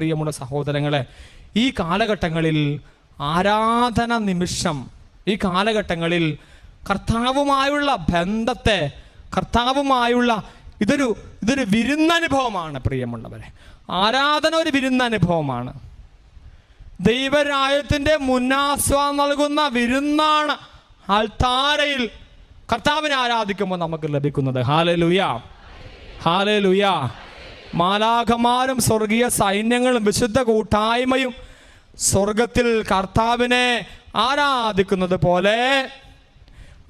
പ്രിയമുള്ള സഹോദരങ്ങളെ ഈ കാലഘട്ടങ്ങളിൽ ആരാധന നിമിഷം ഈ കാലഘട്ടങ്ങളിൽ കർത്താവുമായുള്ള ബന്ധത്തെ കർത്താവുമായുള്ള ഇതൊരു ഇതൊരു വിരുന്നനുഭവമാണ് പ്രിയമുള്ളവരെ. ആരാധന ഒരു വിരുന്നനുഭവമാണ്. ദൈവരായത്തിന്റെ മുന്നാസ്വാദം നൽകുന്ന വിരുന്നാണ് ആൾത്താരയിൽ കർത്താവിനെ ആരാധിക്കുമ്പോൾ നമുക്ക് ലഭിക്കുന്നത്. ഹാലലുയ. ഹാലലുയ. മാലാഖമാരും സ്വർഗീയ സൈന്യങ്ങളും വിശുദ്ധ കൂട്ടായ്മയും സ്വർഗത്തിൽ കർത്താവിനെ ആരാധിക്കുന്നത് പോലെ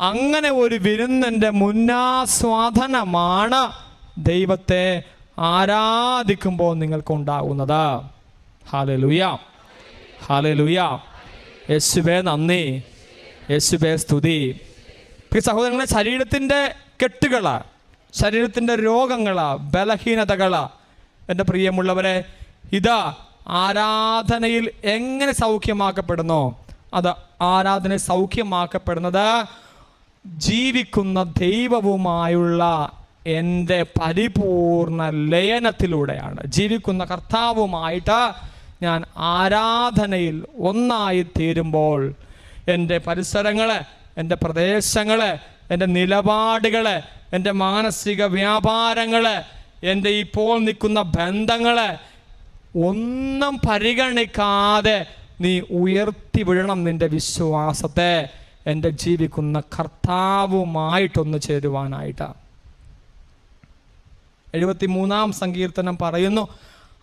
അങ്ങനെ ഒരു വിരുന്നിന്റെ മുന്നാസ്വാദനമാണ് ദൈവത്തെ ആരാധിക്കുമ്പോൾ നിങ്ങൾക്കുണ്ടാകുന്നത്. ഹാലെ ലുയ ഹാലെ ലുയ യേശുബേ നന്ദി. യേശുബേ സ്തുതി. സഹോദരങ്ങളെ ശരീരത്തിന്റെ കെട്ടുകൾ ശരീരത്തിന്റെ രോഗങ്ങളാ ബലഹീനതകളാ. എന്റെ പ്രിയമുള്ളവരെ ഇതാ ആരാധനയിൽ എങ്ങനെ സൗഖ്യമാക്കപ്പെടുന്നോ? അത് ആരാധന സൗഖ്യമാക്കപ്പെടുന്നത് ജീവിക്കുന്ന ദൈവവുമായുള്ള എന്റെ പരിപൂർണ ലയനത്തിലൂടെയാണ്. ജീവിക്കുന്ന കർത്താവുമായിട്ട് ഞാൻ ആരാധനയിൽ ഒന്നായി തീരുമ്പോൾ എന്റെ പരിസരങ്ങളെ എന്റെ പ്രദേശങ്ങളെ എന്റെ നിലപാടുകൾ എന്റെ മാനസിക വ്യാപാരങ്ങൾ എന്റെ ഇപ്പോൾ നിൽക്കുന്ന ബന്ധങ്ങൾ ഒന്നും പരിഗണിക്കാതെ നീ ഉയർത്തി വിഴണം നിന്റെ വിശ്വാസത്തെ. എന്റെ ജീവിക്കുന്ന കർത്താവുമായിട്ടൊന്ന് ചേരുവാനായിട്ടാണ് എഴുപത്തി മൂന്നാം സങ്കീർത്തനം പറയുന്നു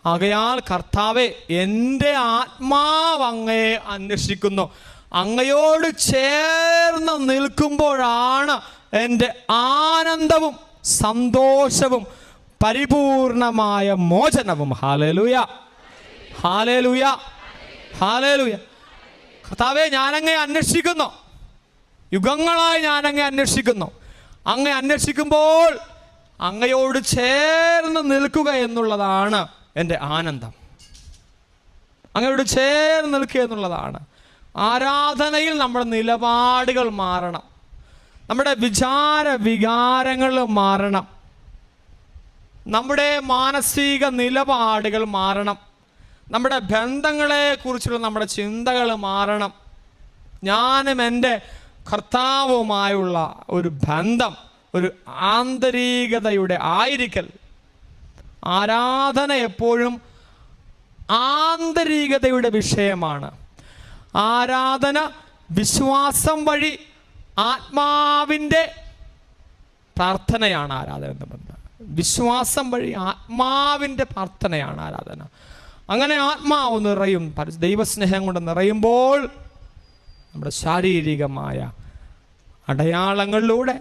ആകയാൽ കർത്താവെ എന്റെ ആത്മാവങ്ങയെ അന്വേഷിക്കുന്നു. അങ്ങയോട് ചേർന്ന് നിൽക്കുമ്പോഴാണ് എന്റെ ആനന്ദവും സന്തോഷവും പരിപൂർണമായ മോചനവും. ഹാലലുയ ഹാലലുയ ഹാലലുയ കർത്താവെ ഞാനങ്ങെ അന്വേഷിക്കുന്നു. യുഗങ്ങളായി ഞാനങ്ങെ അന്വേഷിക്കുന്നു. അങ്ങെ അന്വേഷിക്കുമ്പോൾ അങ്ങയോട് ചേർന്ന് നിൽക്കുക എന്നുള്ളതാണ് എന്റെ ആനന്ദം. അങ്ങയോട് ചേർന്ന് നിൽക്കുക എന്നുള്ളതാണ്. ആരാധനയിൽ നമ്മുടെ നിലപാടുകൾ മാറണം. നമ്മുടെ വിചാര വികാരങ്ങൾ മാറണം. നമ്മുടെ മാനസിക നിലപാടുകൾ മാറണം. നമ്മുടെ ബന്ധങ്ങളെ കുറിച്ചുള്ള നമ്മുടെ ചിന്തകൾ മാറണം. ഞാനും എന്റെ കർത്താവുമായുള്ള ഒരു ബന്ധം ഒരു ആന്തരികതയുടെ ആയിരിക്കൽ. ആരാധന എപ്പോഴും ആന്തരികതയുടെ വിഷയമാണ്. ആരാധന വിശ്വാസം വഴി ആത്മാവിന്റെ പ്രാർത്ഥനയാണ് ആരാധന എന്ന് പറഞ്ഞത്. വിശ്വാസം വഴി ആത്മാവിന്റെ പ്രാർത്ഥനയാണ് ആരാധന. അങ്ങനെ ആത്മാവ് നിറയും ദൈവസ്നേഹം കൊണ്ട് നിറയുമ്പോൾ നമ്മുടെ ശാരീരികമായ അടയാളങ്ങളിലൂടെ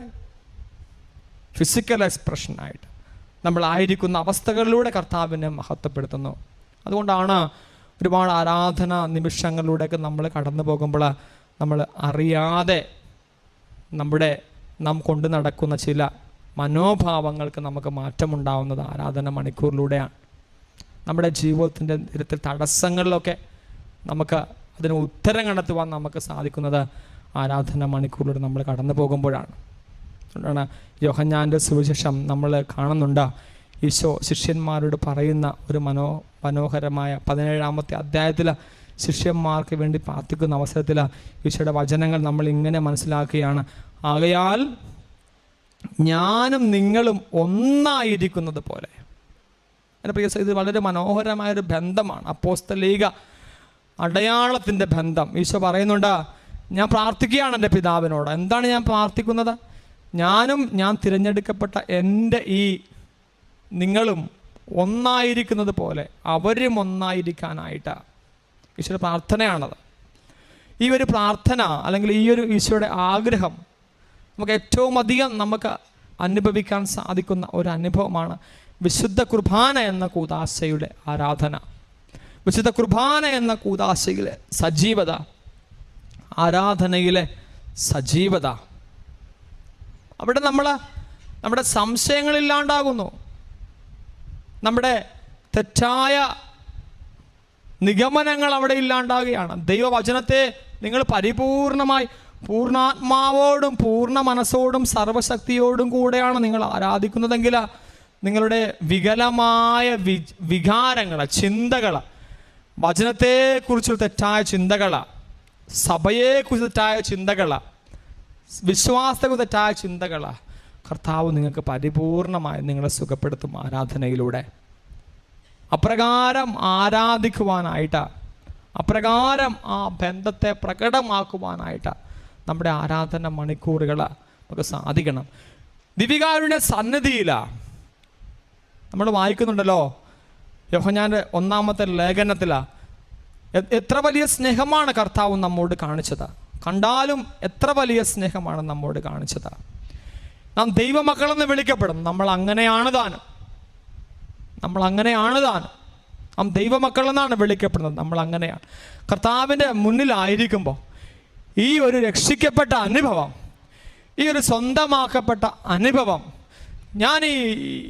ഫിസിക്കൽ എക്സ്പ്രഷനായിട്ട് നമ്മളായിരിക്കുന്ന അവസ്ഥകളിലൂടെ കർത്താവിനെ മഹത്വപ്പെടുത്തുന്നു. അതുകൊണ്ടാണ് ഒരുപാട് ആരാധന നിമിഷങ്ങളിലൂടെയൊക്കെ നമ്മൾ കടന്നു പോകുമ്പോൾ നമ്മൾ അറിയാതെ നമ്മുടെ നാം കൊണ്ടു നടക്കുന്ന ചില മനോഭാവങ്ങൾക്ക് നമുക്ക് മാറ്റമുണ്ടാവുന്നത് ആരാധന മണിക്കൂറിലൂടെയാണ്. നമ്മുടെ ജീവിതത്തിന്റെ നിരത്തിൽ തടസ്സങ്ങളിലൊക്കെ നമുക്ക് അതിന് ഉത്തരം കണ്ടെത്തുവാൻ നമുക്ക് സാധിക്കുന്നത് ആരാധന മണിക്കൂറിലൂടെ നമ്മൾ കടന്നു പോകുമ്പോഴാണ്. അതുകൊണ്ടാണ് യോഹഞ്ഞാന്റെ സുവിശേഷം നമ്മൾ കാണുന്നുണ്ട്. ഈശോ ശിഷ്യന്മാരോട് പറയുന്ന ഒരു മനോ മനോഹരമായ പതിനേഴാമത്തെ അധ്യായത്തിൽ ശിഷ്യന്മാർക്ക് വേണ്ടി പ്രാർത്ഥിക്കുന്ന അവസരത്തിൽ ഈശോയുടെ വചനങ്ങൾ നമ്മൾ ഇങ്ങനെ മനസ്സിലാക്കുകയാണ്. ആകയാൽ ഞാനും നിങ്ങളും ഒന്നായിരിക്കുന്നത് പോലെ. എന്റെ പ്രിയ ഇത് വളരെ മനോഹരമായ ഒരു ബന്ധമാണ്. അപ്പോസ്തലീക അടയാളത്തിന്റെ ബന്ധം. ഈശോ പറയുന്നുണ്ട് ഞാൻ പ്രാർത്ഥിക്കുകയാണ് എന്റെ പിതാവിനോട്. എന്താണ് ഞാൻ പ്രാർത്ഥിക്കുന്നത്? ഞാനും ഞാൻ തിരഞ്ഞെടുക്കപ്പെട്ട എന്റെ ഈ നിങ്ങളും ഒന്നായിരിക്കുന്നത് പോലെ അവരും ഒന്നായിരിക്കാനായിട്ടാണ് ഈശോയുടെ പ്രാർത്ഥനയാണത്. ഈ ഒരു പ്രാർത്ഥന അല്ലെങ്കിൽ ഈ ഒരു ഈശോയുടെ ആഗ്രഹം നമുക്ക് ഏറ്റവും അധികം നമുക്ക് അനുഭവിക്കാൻ സാധിക്കുന്ന ഒരു അനുഭവമാണ് വിശുദ്ധ കുർബാന എന്ന കൂതാശയുടെ ആരാധന. വിശുദ്ധ കുർബാന എന്ന കൂതാശയിലെ സജീവത ആരാധനയിലെ സജീവത. അവിടെ നമ്മൾ നമ്മുടെ സംശയങ്ങളില്ലാണ്ടാകുന്നു. നമ്മുടെ തെറ്റായ നിഗമനങ്ങൾ അവിടെ ഇല്ലാണ്ടാകുകയാണ് ദൈവവചനത്തെ നിങ്ങൾ പരിപൂർണമായി പൂർണാത്മാവോടും പൂർണ മനസ്സോടും സർവശക്തിയോടും കൂടെയാണ് നിങ്ങൾ ആരാധിക്കുന്നതെങ്കിൽ നിങ്ങളുടെ വികലമായ വി വികാരങ്ങൾ ചിന്തകൾ വചനത്തെക്കുറിച്ചുള്ള തെറ്റായ ചിന്തകൾ സഭയെക്കുറിച്ച് തെറ്റായ ചിന്തകൾ വിശ്വാസത്തെക്കുറിച്ച് തെറ്റായ ചിന്തകൾ കർത്താവ് നിങ്ങൾക്ക് പരിപൂർണമായി നിങ്ങളെ സുഖപ്പെടുത്തും ആരാധനയിലൂടെ. അപ്രകാരം ആരാധിക്കുവാനായിട്ട് അപ്രകാരം ആ ബന്ധത്തെ പ്രകടമാക്കുവാനായിട്ട് നമ്മുടെ ആരാധന മണിക്കൂറുകൾ നമുക്ക് സാധിക്കണം. ദിവികാരുടെ സന്നിധിയിലാണ് നമ്മൾ വായിക്കുന്നുണ്ടല്ലോ യോഹഞ്ഞാന്റെ ഒന്നാമത്തെ ലേഖനത്തിലാണ് എത്ര വലിയ സ്നേഹമാണ് കർത്താവ് നമ്മോട് കാണിച്ചത്. കണ്ടാലും എത്ര വലിയ സ്നേഹമാണ് നമ്മോട് കാണിച്ചത്. നാം ദൈവമക്കളെന്ന് വിളിക്കപ്പെടും. നമ്മൾ അങ്ങനെയാണ് താനും. നമ്മൾ അങ്ങനെയാണ് താനും. നാം ദൈവമക്കളെന്നാണ് വിളിക്കപ്പെടുന്നത്. നമ്മൾ അങ്ങനെയാണ്. കർത്താവിന്റെ മുന്നിലായിരിക്കുമ്പോൾ ഈ ഒരു രക്ഷിക്കപ്പെട്ട അനുഭവം ഈ ഒരു സ്വന്തമാക്കപ്പെട്ട അനുഭവം ഞാൻ ഈ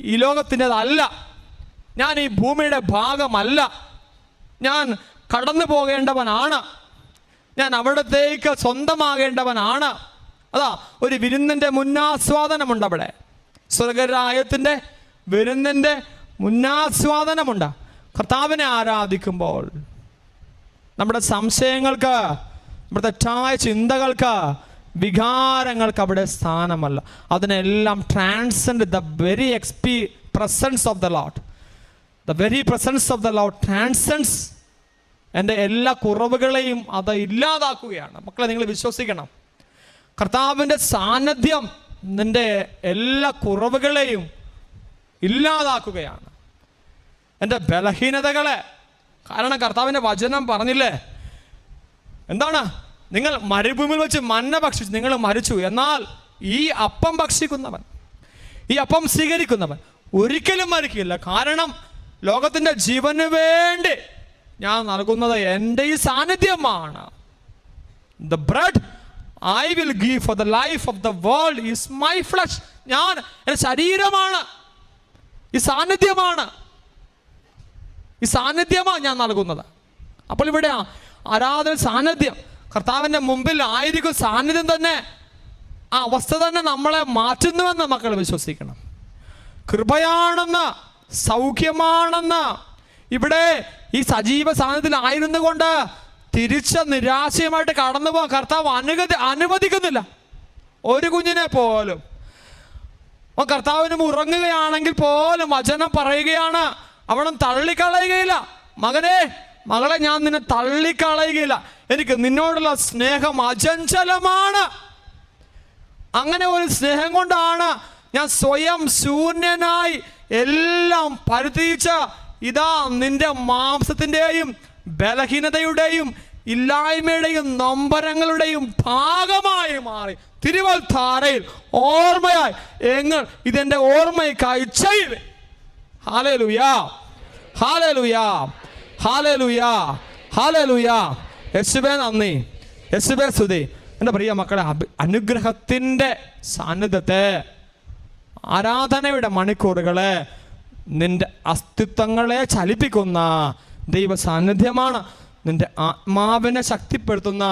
ഈ ലോകത്തിന്റെതല്ല. ഞാൻ ഈ ഭൂമിയുടെ ഭാഗമല്ല. ഞാൻ കടന്നു പോകേണ്ടവനാണ് ഞാൻ അവിടത്തേക്ക് സ്വന്തമാകേണ്ടവനാണ്. അതാ ഒരു വിരുന്നിന്റെ മുന്നാസ്വാദനമുണ്ട് അവിടെ. സ്വർഗരായത്തിന്റെ വിരുന്നിന്റെ മുന്നാസ്വാദനമുണ്ട്. കർത്താവിനെ ആരാധിക്കുമ്പോൾ നമ്മുടെ സംശയങ്ങൾക്ക് നമ്മുടെ തെറ്റായ ചിന്തകൾക്ക് വികാരങ്ങൾക്ക് അവിടെ സ്ഥാനമല്ല. അതിനെല്ലാം transcend the very XP presence of the Lord the very presence of the Lord transcends എന്റെ എല്ലാ കുറവുകളെയും അത് ഇല്ലാതാക്കുകയാണ്. മക്കളെ നിങ്ങൾ വിശ്വസിക്കണം. കർത്താവിന്റെ സാന്നിധ്യം നിന്റെ എല്ലാ കുറവുകളെയും ഇല്ലാതാക്കുകയാണ്. എന്റെ ബലഹീനതകളെ കാരണം കർത്താവിന്റെ വചനം പറഞ്ഞില്ലേ? എന്താണ്? നിങ്ങൾ മരുഭൂമിയിൽ വെച്ച് മന്ന ഭക്ഷിച്ചു നിങ്ങൾ മരിച്ചു. എന്നാൽ ഈ അപ്പം ഭക്ഷിക്കുന്നവൻ ഈ അപ്പം സ്വീകരിക്കുന്നവൻ ഒരിക്കലും മരിക്കില്ല. കാരണം ലോകത്തിന്റെ ജീവന് വേണ്ടി ഞാൻ നൽകുന്നത് എന്റെ ഈ സാന്നിധ്യമാണ്. The bread I will give for the life of the world is my flesh ഞാൻ എന്റെ ശരീരമാണ്. ഈ സാന്നിധ്യമാണ്. ഈ സാന്നിധ്യമാണ് ഞാൻ നൽകുന്നത്. അപ്പോൾ ഇവിടെ ആരാധന സാന്നിധ്യം. കർത്താവിന്റെ മുമ്പിൽ ആയിരിക്കും സാന്നിധ്യം തന്നെ. ആ അവസ്ഥ തന്നെ നമ്മളെ മാറ്റുന്നുവെന്ന് മക്കൾ വിശ്വസിക്കണം. കൃപയാണെന്ന് സൗഖ്യമാണെന്ന് ഇവിടെ ഈ സജീവ സാന്നിധ്യത്തിലായിരുന്നു കൊണ്ട് തിരിച്ച നിരാശയുമായിട്ട് കടന്നു പോകാൻ കർത്താവ് അനുഗതി അനുവദിക്കുന്നില്ല. ഒരു കുഞ്ഞിനെ പോലും. അവൻ കർത്താവിനും ഉറങ്ങുകയാണെങ്കിൽ പോലും വചനം പറയുകയാണ്. അവനും തള്ളിക്കളയുകയില്ല. മകനെ മകളെ ഞാൻ നിന്നെ തള്ളിക്കളയുകയില്ല. എനിക്ക് നിന്നോടുള്ള സ്നേഹം അചഞ്ചലമാണ്. അങ്ങനെ ഒരു സ്നേഹം കൊണ്ടാണ് ഞാൻ സ്വയം ശൂന്യനായി എല്ലാം പരുത്തിച്ച ഇതാ നിന്റെ മാംസത്തിന്റെയും ബലഹീനതയുടെയും ഇല്ലായ്മയുടെയും നൊമ്പരങ്ങളുടെയും ഭാഗമായി മാറി. തിരുവൽധാരയിൽ ഓർമ്മയായി. എങ്ങൾ ഇതെന്റെ ഓർമ്മയ്ക്കായി ചെയ്ത്. ഹാലലുയാ. ഹാലലുയാ. ഹാലലുയാ. ഹാലലുയാ. യേശുവേ നന്ദി. യേശുവേ സ്തുതി. എന്റെ പ്രിയ മക്കളെ അനുഗ്രഹത്തിന്റെ സാന്നിധ്യത്തെ ആരാധനയുടെ മണിക്കൂറുകളെ നിന്റെ അസ്തിത്വങ്ങളെ ചലിപ്പിക്കുന്ന ദൈവ സാന്നിധ്യമാണ് നിന്റെ ആത്മാവിനെ ശക്തിപ്പെടുത്തുന്ന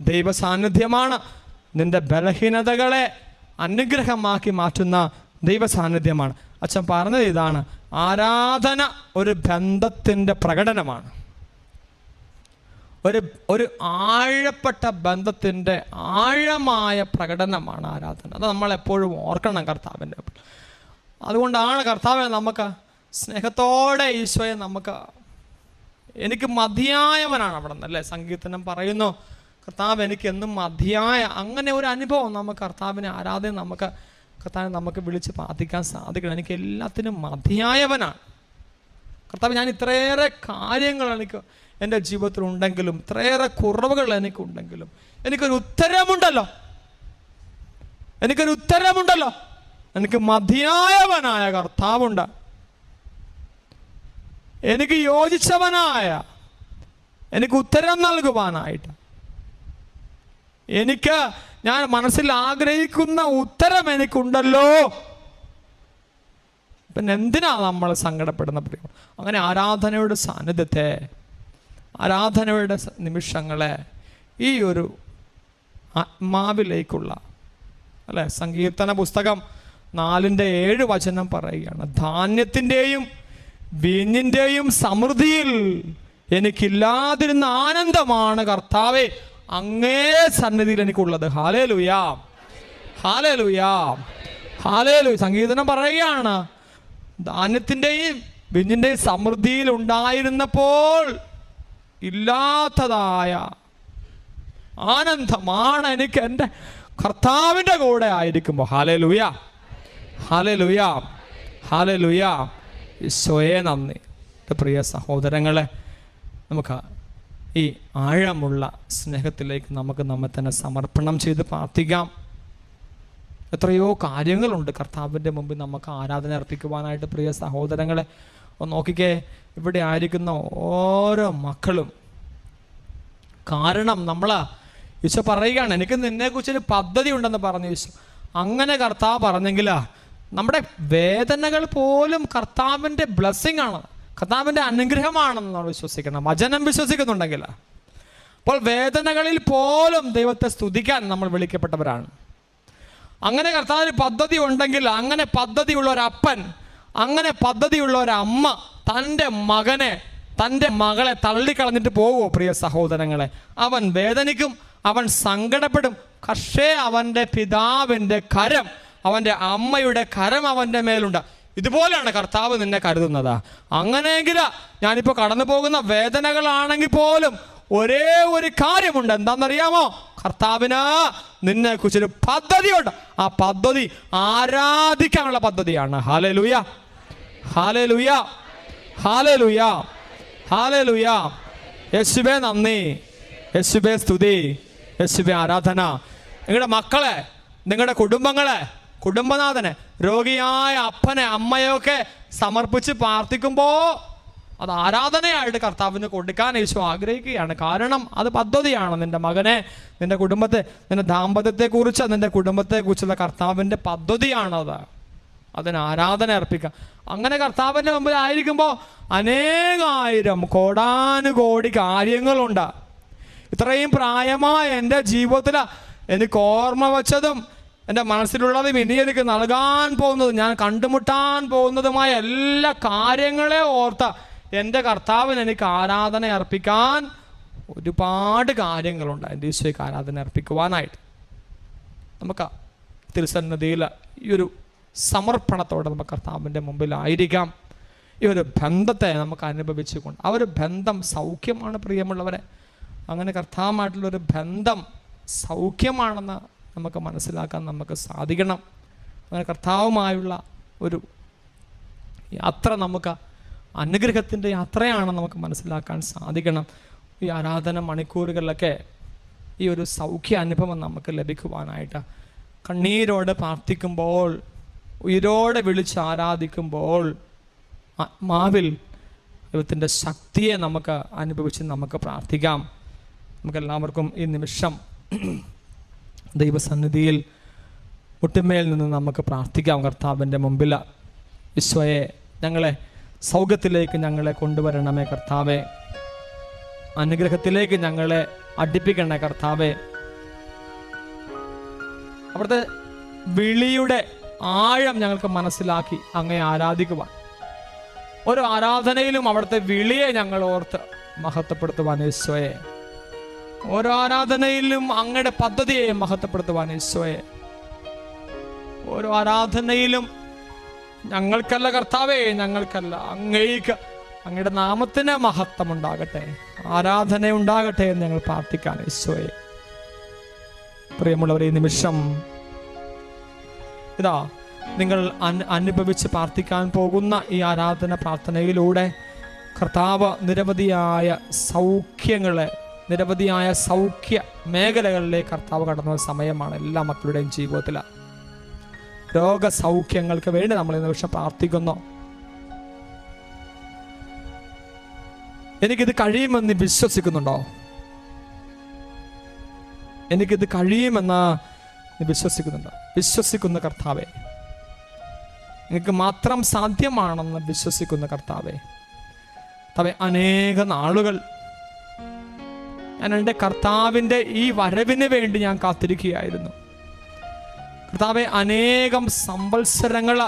ദൈവ സാന്നിധ്യമാണ് നിന്റെ ബലഹീനതകളെ അനുഗ്രഹമാക്കി മാറ്റുന്ന ദൈവ സാന്നിധ്യമാണ് അച്ഛൻ പറഞ്ഞത് ഇതാണ് ആരാധന ഒരു ബന്ധത്തിന്റെ പ്രകടനമാണ്. ഒരു ഒരു ആഴപ്പെട്ട ബന്ധത്തിന്റെ ആഴമായ പ്രകടനമാണ് ആരാധന. അത് നമ്മളെപ്പോഴും ഓർക്കണം കർത്താവിന്റെ അതുകൊണ്ടാണ് കർത്താവിനെ നമുക്ക് സ്നേഹത്തോടെ ഈശോയെ നമുക്ക് എനിക്ക് മതിയായവനാണ് അവിടെ നിന്ന് അല്ലേ? സങ്കീർത്തനം പറയുന്നു കർത്താവ് എനിക്ക് എന്നും മതിയായ അങ്ങനെ ഒരു അനുഭവം നമുക്ക് കർത്താവിനെ ആരാധന നമുക്ക് കർത്താവിനെ നമുക്ക് വിളിച്ച് പ്രാർത്ഥിക്കാൻ സാധിക്കണം. എനിക്ക് എല്ലാത്തിനും മതിയായവനാണ്. കർത്താവ് ഞാൻ ഇത്രയേറെ കാര്യങ്ങൾ എനിക്ക് എന്റെ ജീവിതത്തിൽ ഉണ്ടെങ്കിലും ഇത്രയേറെ കുറവുകൾ എനിക്കുണ്ടെങ്കിലും എനിക്കൊരു ഉത്തരമുണ്ടല്ലോ എനിക്കൊരു ഉത്തരമുണ്ടല്ലോ എനിക്ക് മതിയായവനായ കർത്താവുണ്ട്. എനിക്ക് യോജിച്ചവനായ എനിക്ക് ഉത്തരം നൽകുവാനായിട്ട്. എനിക്ക് ഞാൻ മനസ്സിൽ ആഗ്രഹിക്കുന്ന ഉത്തരം എനിക്കുണ്ടല്ലോ. പിന്നെ എന്തിനാ നമ്മൾ സങ്കടപ്പെടുന്ന പ്രിയം? അങ്ങനെ ആരാധനയുടെ സാന്നിധ്യത്തെ ആരാധനയുടെ നിമിഷങ്ങളെ ഈ ഒരു ആത്മാവിലേക്കുള്ള അല്ലെ? സങ്കീർത്തന പുസ്തകം നാലിന്റെ ഏഴ് വചനം പറയുകയാണ്. ധാന്യത്തിന്റെയും വീഞ്ഞിന്റെയും സമൃദ്ധിയിൽ എനിക്കില്ലാതിരുന്ന ആനന്ദമാണ് കർത്താവെ. അങ്ങേ സന്നിധിയിൽ എനിക്കുള്ളത്. ഹാലേ ലുയാ ഹാലേ ലുയാ ഹാലേ ലു സംഗീതനം പറയുകയാണ്. ധാന്യത്തിന്റെയും വിഞ്ഞിന്റെയും സമൃദ്ധിയിൽ ഉണ്ടായിരുന്നപ്പോൾ ഇല്ലാത്തതായ ആനന്ദമാണ് എനിക്ക് എന്റെ കർത്താവിന്റെ കൂടെ ആയിരിക്കുമ്പോൾ. ഹാലേ ലുയാ ഹാലേ ലുയാ ഹാലേ ലുയാ ഈശോയെ നന്ദി. എന്റെ പ്രിയ സഹോദരങ്ങളെ നമുക്ക് ഈ ആഴമുള്ള സ്നേഹത്തിലേക്ക് നമുക്ക് നമ്മെ തന്നെ സമർപ്പണം ചെയ്ത് പ്രാർത്ഥിക്കാം. എത്രയോ കാര്യങ്ങളുണ്ട് കർത്താവിന്റെ മുമ്പിൽ നമുക്ക് ആരാധന അർപ്പിക്കുവാനായിട്ട് പ്രിയ സഹോദരങ്ങളെ. ഒന്ന് നോക്കിക്കേ ഇവിടെ ആയിരിക്കുന്ന ഓരോ മക്കളും. കാരണം നമ്മൾ ഈശോ പറയുകയാണ് എനിക്ക് നിന്നെക്കുറിച്ചൊരു പദ്ധതി ഉണ്ടെന്ന് പറഞ്ഞു ഈശോ. അങ്ങനെ കർത്താവ് പറഞ്ഞെങ്കിൽ നമ്മുടെ വേദനകൾ പോലും കർത്താവിന്റെ ബ്ലെസ്സിങ് ആണ്. കർത്താവിന്റെ അനുഗ്രഹമാണെന്ന് നമ്മൾ വിശ്വസിക്കണം വചനം വിശ്വസിക്കുന്നുണ്ടെങ്കിൽ. അപ്പോൾ വേദനകളിൽ പോലും ദൈവത്തെ സ്തുതിക്കാൻ നമ്മൾ വിളിക്കപ്പെട്ടവരാണ്. അങ്ങനെ കർത്താവിന് പദ്ധതി ഉണ്ടെങ്കിൽ അങ്ങനെ പദ്ധതിയുള്ള ഒരു അപ്പൻ അങ്ങനെ പദ്ധതിയുള്ള ഒരു അമ്മ തന്റെ മകനെ തന്റെ മകളെ തള്ളിക്കളഞ്ഞിട്ട് പോവുമോ പ്രിയ സഹോദരങ്ങളെ? അവൻ വേദനിക്കും അവൻ സങ്കടപ്പെടും. പക്ഷേ അവന്റെ പിതാവിന്റെ കരം അവന്റെ അമ്മയുടെ കരം അവന്റെ മേലുണ്ട്. ഇതുപോലെയാണ് കർത്താവ് നിന്നെ കരുതുന്നത്. അങ്ങനെയെങ്കിൽ ഞാനിപ്പോൾ കടന്നു പോകുന്ന വേദനകളാണെങ്കിൽ പോലും ഒരേ ഒരു കാര്യമുണ്ട്. എന്താണെന്നറിയാമോ? കർത്താവിന് നിന്നെ കുറിച്ചൊരു പദ്ധതിയുണ്ട്. ആ പദ്ധതി ആരാധിക്കാനുള്ള പദ്ധതിയാണ്. ഹാലേ ലുയ ഹാലേ ലുയ ഹാലേ ലുയ ഹാലേ ലുയ യേശുബേ നന്ദി. യേശുബേ സ്തുതി. യേശുബേ ആരാധന. നിങ്ങളുടെ മക്കളെ നിങ്ങളുടെ കുടുംബങ്ങളെ കുടുംബനാഥനെ രോഗിയായ അപ്പനെ അമ്മയൊക്കെ സമർപ്പിച്ച് പ്രാർത്ഥിക്കുമ്പോൾ അത് ആരാധനയായിട്ട് കർത്താവിന് കൊടുക്കാൻ യേശു ആഗ്രഹിക്കുകയാണ്. കാരണം അത് പദ്ധതിയാണ്. നിന്റെ മകനെ നിന്റെ കുടുംബത്തെ നിന്റെ ദാമ്പത്യത്തെക്കുറിച്ച് നിന്റെ കുടുംബത്തെക്കുറിച്ചുള്ള കർത്താവിന്റെ പദ്ധതിയാണത് അതിന് ആരാധന അർപ്പിക്കുക. അങ്ങനെ കർത്താവിന്റെ മുമ്പിൽ ആയിരിക്കുമ്പോൾ അനേകായിരം കോടാനുകോടി കാര്യങ്ങളുണ്ട്. ഇത്രയും പ്രായമായ എന്റെ ജീവിതത്തിൽ എനിക്ക് ഓർമ്മ വച്ചതും എന്റെ മനസ്സിലുള്ളതും ഇനി എനിക്ക് നൽകാൻ പോകുന്നതും ഞാൻ കണ്ടുമുട്ടാൻ പോകുന്നതുമായ എല്ലാ കാര്യങ്ങളെ ഓർത്ത എന്റെ കർത്താവിന് എനിക്ക് ആരാധന അർപ്പിക്കാൻ ഒരുപാട് കാര്യങ്ങളുണ്ട്. എന്റെ ഈശോയ്ക്ക് ആരാധന അർപ്പിക്കുവാനായിട്ട്. നമുക്ക് തിരുസന്നതിയിൽ ഈ ഒരു സമർപ്പണത്തോടെ നമുക്ക് കർത്താവിന്റെ മുമ്പിലായിരിക്കാം. ഈ ഒരു ബന്ധത്തെ നമുക്ക് അനുഭവിച്ചുകൊണ്ട് ആ ഒരു ബന്ധം സൗഖ്യമാണ് പ്രിയമുള്ളവരെ. അങ്ങനെ കർത്താവുമായിട്ടുള്ളൊരു ബന്ധം സൗഖ്യമാണെന്ന് നമുക്ക് മനസ്സിലാക്കാൻ നമുക്ക് സാധിക്കണം. അങ്ങനെ കർത്താവുമായുള്ള ഒരു യാത്ര നമുക്ക് അനുഗ്രഹത്തിന്റെ യാത്രയാണ് നമുക്ക് മനസ്സിലാക്കാൻ സാധിക്കണം. ഈ ആരാധന മണിക്കൂറുകളിലൊക്കെ ഈ ഒരു സൗഖ്യ അനുഭവം നമുക്ക് ലഭിക്കുവാനായിട്ട്. കണ്ണീരോടെ പ്രാർത്ഥിക്കുമ്പോൾ ഉയരോടെ വിളിച്ച് ആരാധിക്കുമ്പോൾ ആത്മാവിൽ ദൈവത്തിന്റെ ശക്തിയെ നമുക്ക് അനുഭവിച്ച് നമുക്ക് പ്രാർത്ഥിക്കാം. നമുക്കെല്ലാവർക്കും ഈ നിമിഷം ദൈവസന്നിധിയിൽ മുട്ടുമേൽ നിന്ന് നമുക്ക് പ്രാർത്ഥിക്കാം. കർത്താവിന്റെ മുമ്പിൽ ഈശോയെ ഞങ്ങളെ സൗഖ്യത്തിലേക്ക് ഞങ്ങളെ കൊണ്ടുവരണമേ കർത്താവെ. അനുഗ്രഹത്തിലേക്ക് ഞങ്ങളെ അടുപ്പിക്കണേ കർത്താവെ. അവിടുത്തെ വിളിയുടെ ആഴം ഞങ്ങൾക്ക് മനസ്സിലാക്കി അങ്ങേ ആരാധിക്കുവാൻ. ഓരോ ആരാധനയിലും അവിടുത്തെ വിളിയെ ഞങ്ങൾ ഓർത്ത് മഹത്വപ്പെടുത്തുവാൻ ഈശോയെ. ഓരോ ആരാധനയിലും അങ്ങയുടെ പദ്ധതിയെ മഹത്വപ്പെടുത്തുവാൻ ഈശോയെ. ഓരോ ആരാധനയിലും ഞങ്ങൾക്കല്ല കർത്താവേ ഞങ്ങൾക്കല്ല അങ്ങേക്ക് അങ്ങയുടെ നാമത്തിന് മഹത്വം ഉണ്ടാകട്ടെ ആരാധന ഉണ്ടാകട്ടെ എന്ന് ഞങ്ങൾ പ്രാർത്ഥിക്കാൻ ഈശോയെ. പ്രിയമുള്ളവരെ ഈ നിമിഷം ഇതാ നിങ്ങൾ അനുഭവിച്ച് പ്രാർത്ഥിക്കാൻ പോകുന്ന ഈ ആരാധന പ്രാർത്ഥനയിലൂടെ കർത്താവ് നിരവധിയായ സൗഖ്യങ്ങളെ നിരവധിയായ സൗഖ്യ മേഖലകളിലേക്ക് കർത്താവ് കടന്ന സമയമാണ് എല്ലാ മക്കളുടെയും ജീവിതത്തിൽ. രോഗസൗഖ്യങ്ങൾക്ക് വേണ്ടി നമ്മൾ ഈ നിമിഷം പ്രാർത്ഥിക്കുന്നു. എനിക്കിത് കഴിയുമെന്ന് വിശ്വസിക്കുന്നുണ്ടോ? എനിക്കിത് കഴിയുമെന്ന് വിശ്വസിക്കുന്നുണ്ടോ? വിശ്വസിക്കുന്ന കർത്താവെ എനിക്ക് മാത്രം സാധ്യമാണെന്ന് വിശ്വസിക്കുന്ന കർത്താവെ അവ അനേക നാളുകൾ ഞാൻ എന്റെ കർത്താവിന്റെ ഈ വരവിന് വേണ്ടി ഞാൻ കാത്തിരിക്കുകയായിരുന്നു. കർത്താവെ അനേകം സംവത്സരങ്ങൾ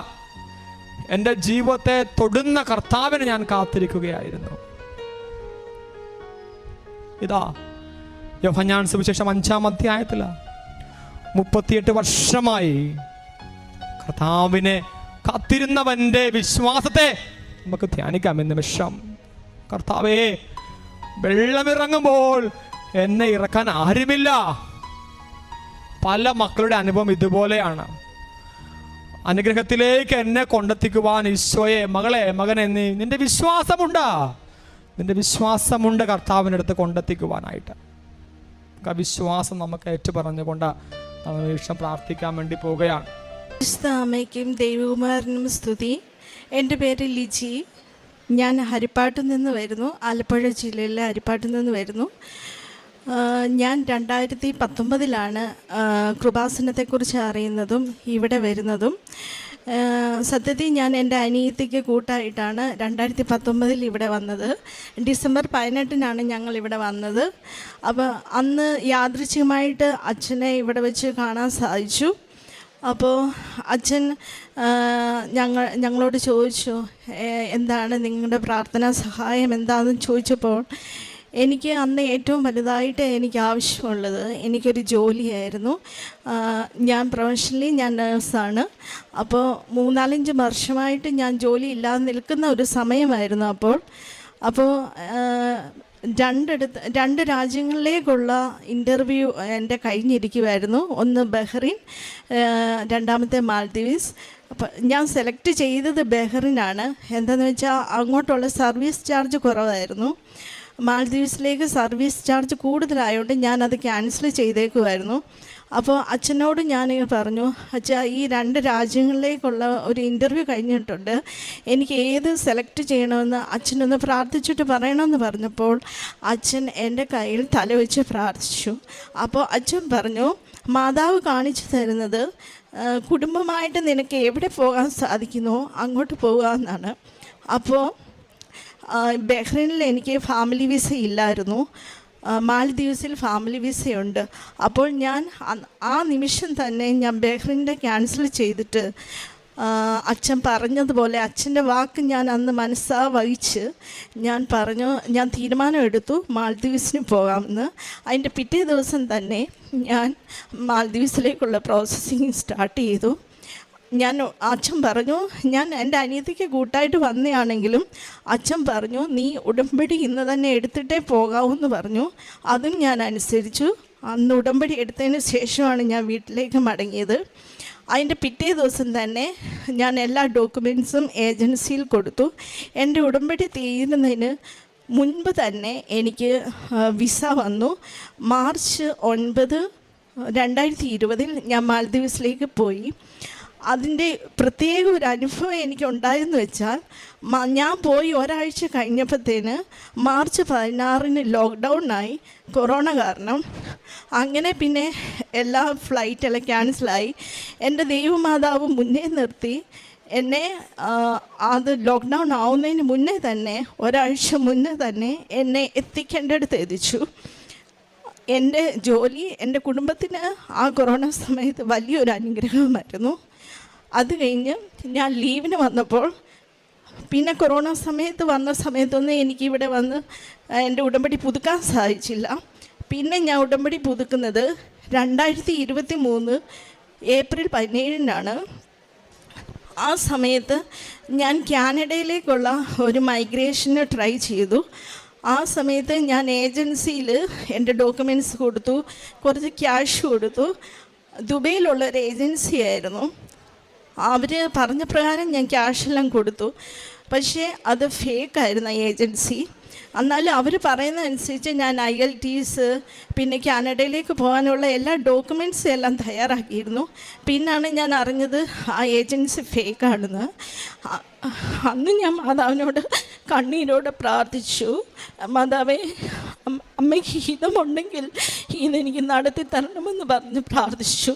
എന്റെ ജീവിതത്തെ തൊടുന്ന കർത്താവിന് ഞാൻ കാത്തിരിക്കുകയായിരുന്നു. ഇതാ യോഹന്നാൻ സുവിശേഷം അഞ്ചാം അധ്യായത്തിൽ മുപ്പത്തിയെട്ട് വർഷമായി കർത്താവിനെ കാത്തിരുന്നവന്റെ വിശ്വാസത്തെ നമുക്ക് ധ്യാനിക്കാം. എന്ന് നിമിഷം കർത്താവേ വെള്ളമിറങ്ങുമ്പോൾ എന്നെ ഇറക്കാൻ ആരുമില്ല. പല മക്കളുടെ അനുഭവം ഇതുപോലെയാണ്. അനുഗ്രഹത്തിലേക്ക് എന്നെ കൊണ്ടെത്തിക്കുവാൻ ഈശോയെ മകളെ മകനെ നീ നിന്റെ വിശ്വാസമുണ്ട്. നിന്റെ വിശ്വാസമുണ്ട് കർത്താവിനടുത്ത് കൊണ്ടെത്തിക്കുവാനായിട്ട്. ആ വിശ്വാസം നമുക്ക് ഏറ്റു പറഞ്ഞുകൊണ്ട് നിമിഷം പ്രാർത്ഥിക്കാൻ വേണ്ടി പോവുകയാണ്. അമ്മയ്ക്കും ദൈവകുമാരനും സ്തുതി. എന്റെ പേര് ലിജി. ഞാൻ ഹരിപ്പാട്ടിൽ നിന്ന് വരുന്നു. ആലപ്പുഴ ജില്ലയിലെ ഹരിപ്പാട്ടിൽ നിന്ന് വരുന്നു. ഞാൻ രണ്ടായിരത്തി പത്തൊമ്പതിലാണ് കൃപാസനത്തെക്കുറിച്ച് അറിയുന്നതും ഇവിടെ വരുന്നതും. സത്യത്തിൽ ഞാൻ എന്റെ അനിയത്തിക്ക് കൂട്ടായിട്ടാണ് രണ്ടായിരത്തി പത്തൊമ്പതിൽ ഇവിടെ വന്നത്. ഡിസംബർ പതിനെട്ടിനാണ് ഞങ്ങൾ ഇവിടെ വന്നത്. അപ്പോൾ അന്ന് യാദൃച്ഛികമായിട്ട് അച്ഛനെ ഇവിടെ വെച്ച് കാണാൻ സാധിച്ചു. അപ്പോൾ അച്ഛൻ ഞങ്ങൾ ഞങ്ങളോട് ചോദിച്ചു എന്താണ് നിങ്ങളുടെ പ്രാർത്ഥനാ സഹായം? എന്താണെന്ന് ചോദിച്ചപ്പോൾ എനിക്ക് അന്ന് ഏറ്റവും വലുതായിട്ട് എനിക്ക് ആവശ്യമുള്ളത് എനിക്കൊരു ജോലിയായിരുന്നു. ഞാൻ പ്രൊഫഷണലി ഞാൻ നേഴ്സാണ്. അപ്പോൾ മൂന്നാലഞ്ച് വർഷമായിട്ട് ഞാൻ ജോലി ഇല്ലാതെ നിൽക്കുന്ന ഒരു സമയമായിരുന്നു അപ്പോൾ. അപ്പോൾ രണ്ടിടത്ത് രണ്ട് രാജ്യങ്ങളിലേക്കുള്ള ഇന്റർവ്യൂ എന്റെ കഴിഞ്ഞിരിക്കുമായിരുന്നു ഒന്ന് ബഹ്റിൻ രണ്ടാമത്തെ മാൽദ്വീപ്സ്. അപ്പം ഞാൻ സെലക്ട് ചെയ്തത് ബഹ്റിനാണ്. എന്താണെന്ന് വെച്ചാൽ അങ്ങോട്ടുള്ള സർവീസ് ചാർജ് കുറവായിരുന്നു. മാൽദ്വീപ്സിലേക്ക് സർവീസ് ചാർജ് കൂടുതലായതുകൊണ്ട് ഞാനത് ക്യാൻസൽ ചെയ്തേക്കുമായിരുന്നു അപ്പോൾ അച്ഛനോട് ഞാൻ പറഞ്ഞു അച്ഛാ ഈ രണ്ട് രാജ്യങ്ങളിലേക്കുള്ള ഒരു ഇന്റർവ്യൂ കഴിഞ്ഞിട്ടുണ്ട്. എനിക്ക് ഏത് സെലക്ട് ചെയ്യണമെന്ന് അച്ഛനൊന്ന് പ്രാർത്ഥിച്ചിട്ട് പറയണമെന്ന് പറഞ്ഞപ്പോൾ അച്ഛൻ എന്റെ കയ്യിൽ തലവെച്ച് പ്രാർത്ഥിച്ചു. അപ്പോൾ അച്ഛൻ പറഞ്ഞു മാതാവ് കാണിച്ചു തരുന്നത് കുടുംബമായിട്ട് നിനക്ക് എവിടെ പോകാൻ സാധിക്കുമോ അങ്ങോട്ട് പോകുക എന്നാണ്. അപ്പോൾ ബഹ്റൈനിൽ എനിക്ക് ഫാമിലി വിസ ഇല്ലായിരുന്നു. ആ, മാൽദീവ്സിൽ ഫാമിലി വിസയുണ്ട് അപ്പോൾ ഞാൻ ആ നിമിഷം തന്നെ ഞാൻ ബഹ്റിന്റെ ക്യാൻസൽ ചെയ്തിട്ട് അച്ഛൻ പറഞ്ഞതുപോലെ അച്ഛന്റെ വാക്ക് ഞാൻ അന്ന് മനസ്സാ വഹിച്ച് ഞാൻ പറഞ്ഞു ഞാൻ തീരുമാനമെടുത്തു മാലദ്വീപ്സിന് പോകാമെന്ന്. അതിന്റെ പിറ്റേ ദിവസം തന്നെ ഞാൻ മാലദ്വീപ്സിലേക്കുള്ള പ്രോസസ്സിങ് സ്റ്റാർട്ട് ചെയ്തു. ഞാൻ അച്ഛൻ പറഞ്ഞു ഞാൻ എന്റെ അനിയത്തിക്ക് കൂട്ടായിട്ട് വന്നതാണെങ്കിലും അച്ഛൻ പറഞ്ഞു നീ ഉടമ്പടി ഇന്ന് തന്നെ എടുത്തിട്ടേ പോകാവൂ എന്ന് പറഞ്ഞു. അതും ഞാൻ അനുസരിച്ചു. അന്ന് ഉടമ്പടി എടുത്തതിന് ശേഷമാണ് ഞാൻ വീട്ടിലേക്ക് മടങ്ങിയത്. അതിന്റെ പിറ്റേ ദിവസം തന്നെ ഞാൻ എല്ലാ ഡോക്യുമെൻസും ഏജൻസിയിൽ കൊടുത്തു. എന്റെ ഉടമ്പടി തീരുന്നതിന് മുൻപ് തന്നെ എനിക്ക് വിസ വന്നു. മാർച്ച് ഒൻപത് രണ്ടായിരത്തി ഇരുപതിൽ ഞാൻ മാലദ്വീപ്സിലേക്ക് പോയി. അതിന്റെ പ്രത്യേക ഒരു അനുഭവം എനിക്ക് ഉണ്ടായെന്ന് വെച്ചാൽ ഞാൻ പോയി ഒരാഴ്ച കഴിഞ്ഞപ്പോഴത്തേന് മാർച്ച് പതിനാറിന് ലോക്ക്ഡൗണായി കൊറോണ കാരണം. അങ്ങനെ പിന്നെ എല്ലാ ഫ്ലൈറ്റെല്ലാം ക്യാൻസലായി. എന്റെ ദൈവമാതാവ് മുന്നേ നിർത്തി. എന്നെ അത് ലോക്ക്ഡൗൺ ആവുന്നതിന് മുന്നേ തന്നെ ഒരാഴ്ച മുന്നേ തന്നെ എന്നെ എത്തിക്കേണ്ടടുത്ത് എത്തിച്ചു. എന്റെ ജോലി എന്റെ കുടുംബത്തിന് ആ കൊറോണ സമയത്ത് വലിയൊരു അനുഗ്രഹമായിരുന്നു. അത് കഴിഞ്ഞ് ഞാൻ ലീവിന് വന്നപ്പോൾ പിന്നെ കൊറോണ സമയത്ത് വന്ന സമയത്തൊന്നും എനിക്ക് ഇവിടെ വന്ന് എന്റെ ഉടമ്പടി പുതുക്കാൻ സാധിച്ചില്ല. പിന്നെ ഞാൻ ഉടമ്പടി പുതുക്കുന്നത് രണ്ടായിരത്തി ഇരുപത്തി മൂന്ന് ഏപ്രിൽ പതിനേഴിനാണ്. ആ സമയത്ത് ഞാൻ കാനഡയിലേക്കുള്ള ഒരു മൈഗ്രേഷന് ട്രൈ ചെയ്തു. ആ സമയത്ത് ഞാൻ ഏജൻസിയിൽ എന്റെ ഡോക്യുമെന്റ്സ് കൊടുത്തു കുറച്ച് ക്യാഷ് കൊടുത്തു. ദുബൈയിലുള്ള ഒരു ഏജൻസി ആയിരുന്നു അവർ പറഞ്ഞ പ്രകാരം ഞാൻ ക്യാഷെല്ലാം കൊടുത്തു. പക്ഷേ അത് ഫേക്കായിരുന്നു ഏജൻസി എന്നാലും അവർ പറയുന്ന അനുസരിച്ച് ഞാൻ ഐ എൽ ടീസ് പിന്നെ കാനഡയിലേക്ക് പോകാനുള്ള എല്ലാ ഡോക്യുമെന്റ്സും എല്ലാം തയ്യാറാക്കിയിരുന്നു. പിന്നാണ് ഞാൻ അറിഞ്ഞത് ആ ഏജൻസി ഫേക്കാണെന്ന് അന്ന് ഞാൻ മാതാവിനോട് കണ്ണീരോടെ പ്രാർത്ഥിച്ചു. മാതാവേ അമ്മ- അമ്മയ്ക്ക് ഹിതമുണ്ടെങ്കിൽ ഇതെനിക്ക് നടത്തി തരണമെന്ന് പറഞ്ഞ് പ്രാർത്ഥിച്ചു.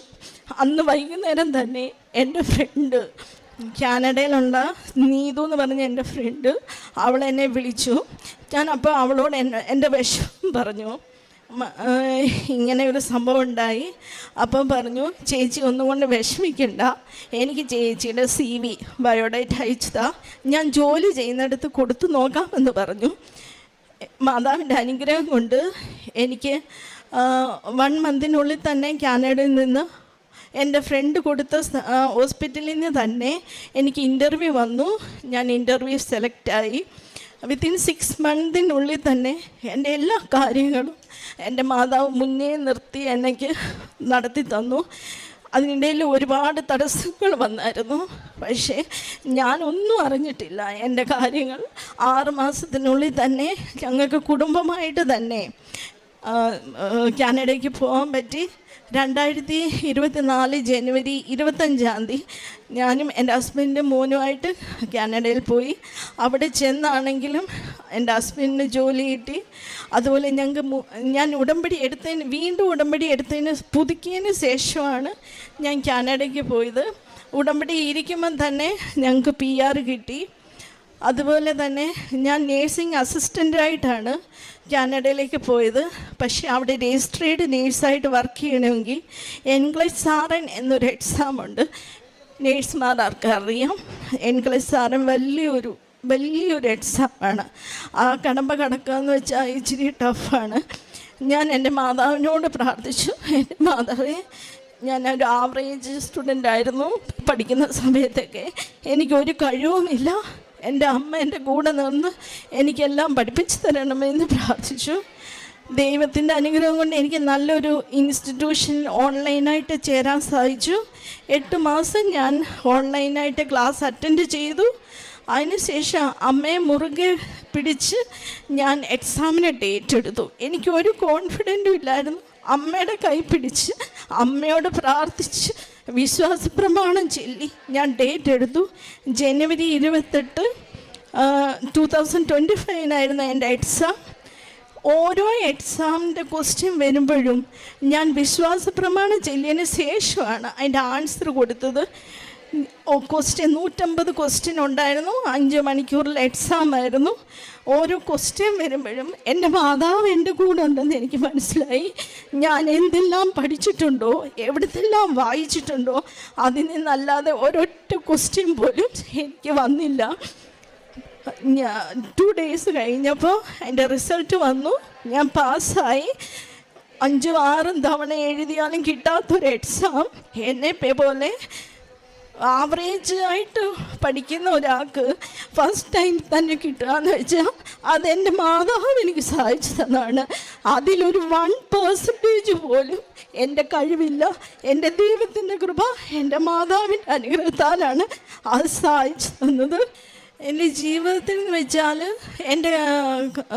അന്ന് വൈകുന്നേരം തന്നെ എന്റെ ഫ്രണ്ട് കാനഡയിലുള്ള നീതു എന്ന് പറഞ്ഞ എന്റെ ഫ്രണ്ട് അവൾ എന്നെ വിളിച്ചു. ഞാൻ അപ്പോൾ അവളോട് എന്റെ വിഷമം പറഞ്ഞു. ഇങ്ങനെ ഒരു സംഭവം ഉണ്ടായി. അപ്പം പറഞ്ഞു ചേച്ചി ഒന്നുകൊണ്ട് വിഷമിക്കണ്ട. എനിക്ക് ചേച്ചിയുടെ സി വി ബയോഡേറ്റ് അയച്ചതാ. ഞാൻ ജോലി ചെയ്യുന്നിടത്ത് കൊടുത്തു നോക്കാമെന്ന് പറഞ്ഞു. മാതാവിന്റെ അനുഗ്രഹം കൊണ്ട് എനിക്ക് വൺ മന്തിനുള്ളിൽ തന്നെ കാനഡയിൽ നിന്ന് എന്റെ ഫ്രണ്ട് കൊടുത്ത ഹോസ്പിറ്റലിൽ നിന്ന് തന്നെ എനിക്ക് ഇന്റർവ്യൂ വന്നു. ഞാൻ ഇന്റർവ്യൂ സെലക്റ്റായി വിത്തിൻ സിക്സ് മന്തിനുള്ളിൽ തന്നെ എന്റെ എല്ലാ കാര്യങ്ങളും എന്റെ മാതാവ് മുന്നേ നിർത്തി എനിക്ക് നടത്തി തന്നു. അതിനിടയിൽ ഒരുപാട് തടസ്സങ്ങൾ വന്നായിരുന്നു. പക്ഷേ ഞാനൊന്നും അറിഞ്ഞിട്ടില്ല എന്റെ കാര്യങ്ങൾ. ആറ് മാസത്തിനുള്ളിൽ തന്നെ ഞങ്ങൾക്ക് കുടുംബമായിട്ട് തന്നെ കാനഡയ്ക്ക് പോകാൻ പറ്റി. രണ്ടായിരത്തി ഇരുപത്തി നാല് ജനുവരി ഇരുപത്തഞ്ചാം തീയതി ഞാനും എന്റെ ഹസ്ബൻഡും മോനുമായിട്ട് കാനഡയിൽ പോയി. അവിടെ ചെന്നാണെങ്കിലും എന്റെ ഹസ്ബൻഡിന് ജോലി കിട്ടി. അതുപോലെ ഞങ്ങൾക്ക് ഞാൻ ഉടമ്പടി എടുത്തതിന് വീണ്ടും ഉടമ്പടി എടുത്തതിന് പുതുക്കിയതിന് ശേഷമാണ് ഞാൻ കാനഡയ്ക്ക് പോയത്. ഉടമ്പടി ഇരിക്കുമ്പം തന്നെ ഞങ്ങൾക്ക് പി ആർ കിട്ടി. അതുപോലെ തന്നെ ഞാൻ നേഴ്സിംഗ് അസിസ്റ്റന്റായിട്ടാണ് കാനഡയിലേക്ക് പോയത്. പക്ഷേ അവിടെ രജിസ്ട്രേഡ് നേഴ്സായിട്ട് വർക്ക് ചെയ്യണമെങ്കിൽ എൻഗ്ലസ് സാറൻ എന്നൊരു എക്സാം ഉണ്ട്. നേഴ്സുമാർക്ക് അറിയാം? എൻഗ്ലീഷ് സാറൻ വലിയൊരു വലിയൊരു എക്സാമാണ് ആ കടമ്പ കടക്കുക എന്ന് വെച്ചാൽ ഇച്ചിരി ടഫാണ് ഞാൻ എന്റെ മാതാവിനോട് പ്രാർത്ഥിച്ചു. എന്റെ മാതാവ് ഞാനൊരു ആവറേജ് സ്റ്റുഡന്റ് ആയിരുന്നു. പഠിക്കുന്ന സമയത്തൊക്കെ എനിക്കൊരു കഴിവുമില്ല. എന്റെ അമ്മ എന്റെ കൂടെ നിന്ന് എനിക്കെല്ലാം പഠിപ്പിച്ചു തരണമെന്ന് പ്രാർത്ഥിച്ചു. ദൈവത്തിന്റെ അനുഗ്രഹം കൊണ്ട് എനിക്ക് നല്ലൊരു ഇൻസ്റ്റിറ്റ്യൂഷൻ ഓൺലൈനായിട്ട് ചേരാൻ സാധിച്ചു. എട്ട് മാസം ഞാൻ ഓൺലൈനായിട്ട് ക്ലാസ് അറ്റൻഡ് ചെയ്തു. അതിനുശേഷം അമ്മയെ മുറുകെ പിടിച്ച് ഞാൻ എക്സാമിന് ഡേറ്റ് എനിക്ക് ഒരു കോൺഫിഡന്റും ഇല്ലായിരുന്നു. അമ്മയുടെ കൈ പിടിച്ച് അമ്മയോട് പ്രാർത്ഥിച്ച് വിശ്വാസ പ്രമാണം ചൊല്ലി ഞാൻ ഡേറ്റ് എടുത്തു. ജനുവരി ഇരുപത്തെട്ട് ടു തൗസൻഡ് ട്വന്റി ഫൈവിനായിരുന്നു എന്റെ എക്സാം ഓരോ എക്സാമിന്റെ ക്വസ്റ്റ്യൻ വരുമ്പോഴും ഞാൻ വിശ്വാസ പ്രമാണം ചൊല്ലിയതിന് ശേഷമാണ് അതിന്റെ ആൻസർ കൊടുത്തത്. ക്വസ്റ്റ്യൻ നൂറ്റമ്പത് ക്വസ്റ്റ്യൻ ഉണ്ടായിരുന്നു. അഞ്ച് മണിക്കൂറിൽ എക്സാം ആയിരുന്നു. ഓരോ ക്വസ്റ്റ്യൻ വരുമ്പോഴും എന്റെ മാതാവ് എന്റെ കൂടെ ഉണ്ടെന്ന് എനിക്ക് മനസ്സിലായി. ഞാൻ എന്തെല്ലാം പഠിച്ചിട്ടുണ്ടോ എവിടത്തെല്ലാം വായിച്ചിട്ടുണ്ടോ അതിൽ നിന്നല്ലാതെ ഒരൊറ്റ ക്വസ്റ്റ്യൻ പോലും എനിക്ക് വന്നില്ല. ഞാൻ ടു ഡേയ്സ് കഴിഞ്ഞപ്പോൾ എന്റെ റിസൾട്ട് വന്നു. ഞാൻ പാസ്സായി. അഞ്ചും ആറും തവണ എഴുതിയാലും കിട്ടാത്തൊരു എക്സാം എന്നെ പോലെ ആവറേജ് ആയിട്ട് പഠിക്കുന്ന ഒരാൾക്ക് ഫസ്റ്റ് ടൈം തന്നെ കിട്ടുകയെന്ന് വെച്ചാൽ അതെന്റെ മാതാവ് എനിക്ക് സഹായിച്ചു തന്നതാണ്. അതിലൊരു വൺ പേഴ്സന്റേജ് പോലും എന്റെ കഴിവില്ല എന്റെ ദൈവത്തിന്റെ കൃപ എന്റെ മാതാവിന്റെ അനുഗ്രഹത്താലാണ് അത് സഹായിച്ചു തന്നത്. എന്റെ ജീവിതത്തിൽ എന്ന് വെച്ചാൽ എന്റെ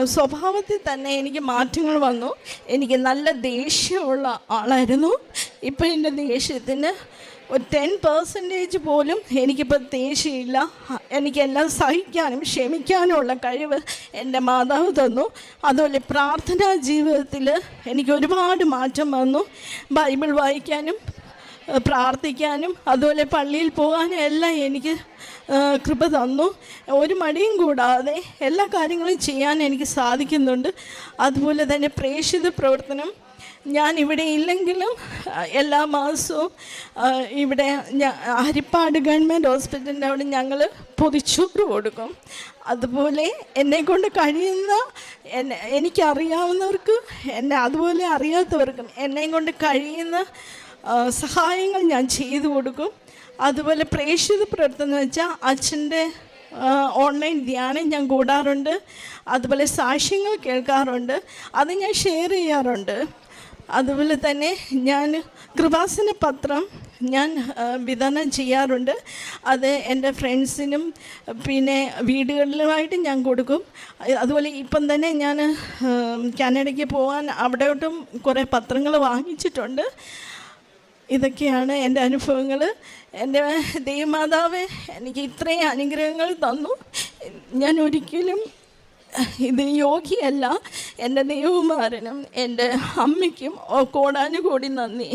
സ്വഭാവത്തിൽ തന്നെ എനിക്ക് മാറ്റങ്ങൾ വന്നു. എനിക്ക് നല്ല ദേഷ്യമുള്ള ആളായിരുന്നു. ഇപ്പം എന്റെ ദേഷ്യത്തിന് ഒരു ടെൻ പെർസെന്റേജ് പോലും എനിക്കിപ്പോൾ ദേഷ്യമില്ല. എനിക്കെല്ലാം സഹിക്കാനും ക്ഷമിക്കാനുമുള്ള കഴിവ് എന്റെ മാതാവ് തന്നു. അതുപോലെ പ്രാർത്ഥനാ ജീവിതത്തിൽ എനിക്ക് ഒരുപാട് മാറ്റം വന്നു. ബൈബിൾ വായിക്കാനും പ്രാർത്ഥിക്കാനും അതുപോലെ പള്ളിയിൽ പോകാനും എല്ലാം എനിക്ക് കൃപ തന്നു. ഒരു മടിയും കൂടാതെ എല്ലാ കാര്യങ്ങളും ചെയ്യാൻ എനിക്ക് സാധിക്കുന്നുണ്ട്. അതുപോലെ തന്നെ പ്രേക്ഷിത പ്രവർത്തനം ഞാൻ ഇവിടെ ഇല്ലെങ്കിലും എല്ലാ മാസവും ഇവിടെ ഹരിപ്പാട് ഗവൺമെന്റ് ഹോസ്പിറ്റലിന്റെ അവിടെ ഞങ്ങൾ പൊതിച്ചോറ് കൊടുക്കും. അതുപോലെ എന്നെ കൊണ്ട് കഴിയുന്ന എന്നെ എനിക്കറിയാവുന്നവർക്ക് എന്നെ അതുപോലെ അറിയാത്തവർക്കും എന്നെ കൊണ്ട് കഴിയുന്ന സഹായങ്ങൾ ഞാൻ ചെയ്തു കൊടുക്കും. അതുപോലെ പ്രേക്ഷിത പ്രവർത്തനം വെച്ചാൽ അച്ഛന്റെ ഓൺലൈൻ ധ്യാനം ഞാൻ കൂടാറുണ്ട്. അതുപോലെ സാക്ഷ്യങ്ങൾ കേൾക്കാറുണ്ട്. അത് ഞാൻ ഷെയർ ചെയ്യാറുണ്ട്. അതുപോലെ തന്നെ ഞാൻ കൃപാസന പത്രം ഞാൻ വിതരണം ചെയ്യാറുണ്ട്. അത് എന്റെ ഫ്രണ്ട്സിനും പിന്നെ വീടുകളിലുമായിട്ട് ഞാൻ കൊടുക്കും. അതുപോലെ ഇപ്പം തന്നെ ഞാൻ കാനഡയ്ക്ക് പോകാൻ അവിടോട്ടും കുറേ പത്രങ്ങൾ വാങ്ങിച്ചിട്ടുണ്ട്. ഇതൊക്കെയാണ് എന്റെ അനുഭവങ്ങൾ. എന്റെ ദൈവമാതാവ് എനിക്ക് ഇത്രയും അനുഗ്രഹങ്ങൾ തന്നു. ഞാൻ ഒരിക്കലും ഇതിന് യോഗിയല്ല എന്റെ ദൈവകുമാരനും എന്റെ അമ്മയ്ക്കും കോടാനുകൂടി നന്ദി.